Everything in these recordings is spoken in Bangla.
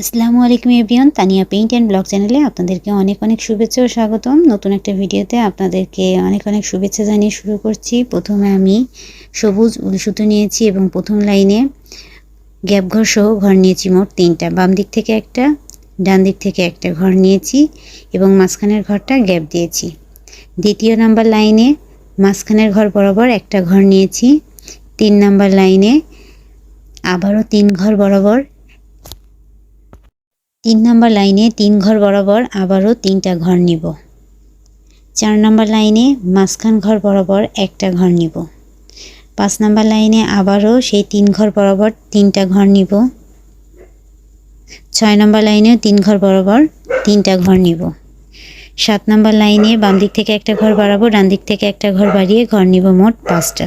আসসালামু আলাইকুম everyone, Tania paint and blog চ্যানেলে আপনাদেরকে অনেক অনেক শুভেচ্ছা ও স্বাগতম। নতুন একটা ভিডিওতে আপনাদেরকে অনেক অনেক শুভেচ্ছা জানিয়ে শুরু করছি। প্রথমে আমি সবুজ উল সুতো নিয়েছি এবং প্রথম লাইনে গ্যাপ ঘর সহ ঘর নিয়েছি মোট তিনটা। বাম দিক থেকে একটা, ডান দিক থেকে একটা ঘর নিয়েছি এবং মাঝখানের ঘরটা গ্যাপ দিয়েছি। দ্বিতীয় নাম্বার লাইনে মাঝখানের ঘর বরাবর একটা ঘর নিয়েছি। তিন নাম্বার লাইনে আবারও তিন ঘর বরাবর তিন নম্বর লাইনে তিন ঘর বরাবর আবারও তিনটা ঘর নিব। চার নম্বর লাইনে মাঝখান ঘর বরাবর একটা ঘর নিব। পাঁচ নম্বর লাইনে আবারও সেই তিন ঘর বরাবর তিনটা ঘর নিব। ছয় নম্বর লাইনেও তিন ঘর বরাবর তিনটা ঘর নিব। সাত নম্বর লাইনে বাম দিক থেকে একটা ঘর বাড়াবো, ডান দিক থেকে একটা ঘর বাড়িয়ে ঘর নিব মোট পাঁচটা।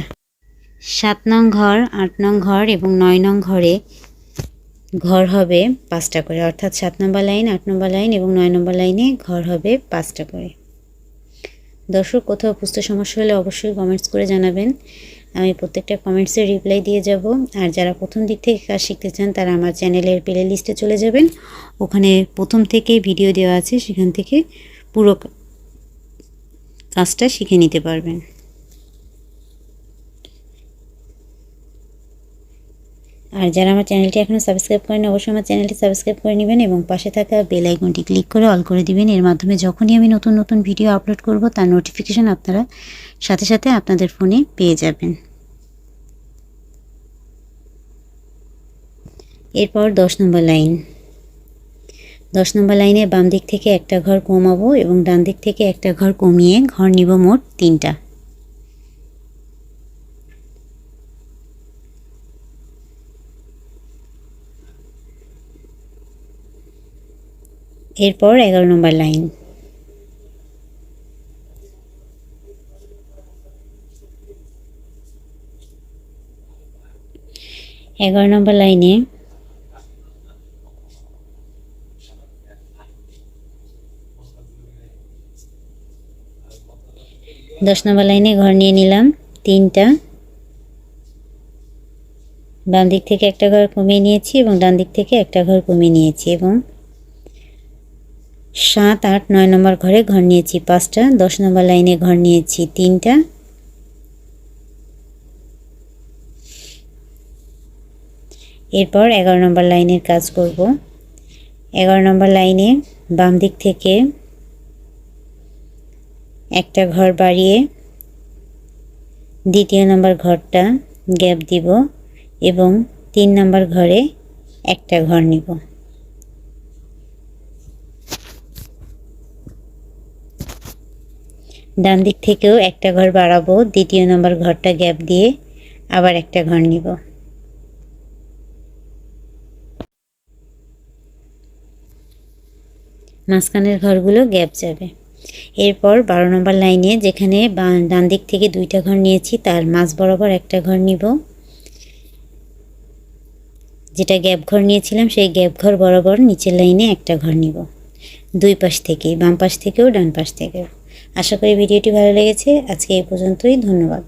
সাত নং ঘর, আট নং ঘর এবং নয় নং ঘরে ঘর হবে পাঁচটা করে, অর্থাৎ সাত নম্বর লাইন, আট নম্বর লাইন এবং নয় নম্বর লাইনে ঘর হবে পাঁচটা করে। দর্শক, কোথাও বুঝতে সমস্যা হলে অবশ্যই কমেন্টস করে জানাবেন। আমি প্রত্যেকটা কমেন্টসের রিপ্লাই দিয়ে যাব। আর যারা প্রথম দিক থেকে কাজ শিখতে চান, তারা আমার চ্যানেলের প্লে লিস্টে চলে যাবেন। ওখানে প্রথম থেকেই ভিডিও দেওয়া আছে, সেখান থেকে পুরো কাজটা শিখে নিতে পারবেন। আর যারা আমার চ্যানেলটি এখনও সাবস্ক্রাইব করেন অবশ্যই আমার চ্যানেলটি সাবস্ক্রাইব করে নেবেন এবং পাশে থাকা বেল আইকনটি ক্লিক করে অল করে দিবেন। এর মাধ্যমে যখনই আমি নতুন নতুন ভিডিও আপলোড করব, তার নোটিফিকেশান আপনারা সাথে সাথে আপনাদের ফোনে পেয়ে যাবেন। এরপর দশ নম্বর লাইন দশ নম্বর লাইনে বাম দিক থেকে একটা ঘর কমাবো এবং ডান দিক থেকে একটা ঘর কমিয়ে ঘর নিব মোট তিনটা। এরপর এগারো নম্বর লাইন। এগারো নম্বর লাইনে দশ নম্বর লাইনে ঘর নিয়ে নিলাম, তিনটা। বাম দিক থেকে একটা ঘর কমিয়ে নিয়েছি এবং ডান দিক থেকে একটা ঘর কমিয়ে নিয়েছি এবং সাত, আট, নয় নম্বর ঘরে ঘর নিয়েছি পাঁচটা, দশ নম্বর লাইনে ঘর নিয়েছি তিনটা। এরপর এগারো নম্বর লাইনের কাজ করব। এগারো নম্বর লাইনে বাম দিক থেকে একটা ঘর বাড়িয়ে দ্বিতীয় নম্বর ঘরটা গ্যাপ দিব এবং তিন নম্বর ঘরে একটা ঘর নিব। ডান দিক থেকেও একটা ঘর বাড়াবো, দ্বিতীয় নম্বর ঘরটা গ্যাপ দিয়ে আবার একটা ঘর নিব। মাঝখানের ঘরগুলো গ্যাপ যাবে। এরপর বারো নম্বর লাইনে যেখানে ডান দিক থেকে দুইটা ঘর নিয়েছি, তার মাঝ বরাবর একটা ঘর নিব। যেটা গ্যাপ ঘর নিয়েছিলাম, সেই গ্যাপ ঘর বরাবর নিচের লাইনে একটা ঘর নিব। দুই পাশ থেকে বাম পাশ থেকেও ডান পাশ থেকেও। আশা করি ভিডিওটি ভালো লেগেছে। আজকে এই পর্যন্তই ধন্যবাদ।